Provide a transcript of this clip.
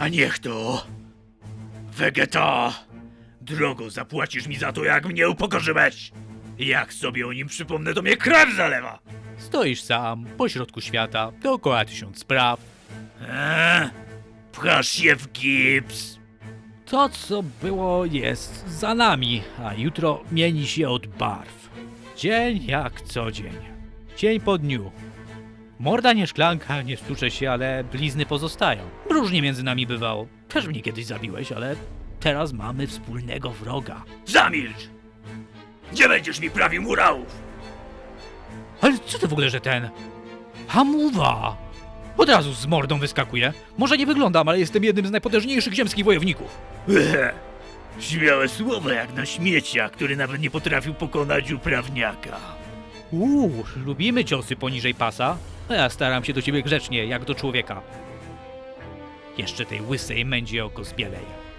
A niech to. Vegeta! Drogo zapłacisz mi za to, jak mnie upokorzyłeś! Jak sobie o nim przypomnę, to mnie krew zalewa! Stoisz sam, pośrodku świata, dookoła tysiąc spraw. Eee? Pchasz się w gips! To, co było, jest za nami, a jutro mieni się od barw. Dzień jak co dzień. Dzień po dniu. Morda nie szklanka, nie stucze się, ale blizny pozostają. Różnie między nami bywało. Też mnie kiedyś zabiłeś, ale teraz mamy wspólnego wroga. Zamilcz! Gdzie będziesz mi prawił murałów? Ale co to w ogóle, że ten? Hamuwa! Od razu z mordą wyskakuje. Może nie wyglądam, ale jestem jednym z najpotężniejszych ziemskich wojowników. Ehe. Śmiałe słowo jak na śmiecia, który nawet nie potrafił pokonać uprawniaka. Uuu, lubimy ciosy poniżej pasa. A ja staram się do ciebie grzecznie, jak do człowieka. Jeszcze tej łysej mędzie oko zbieleje.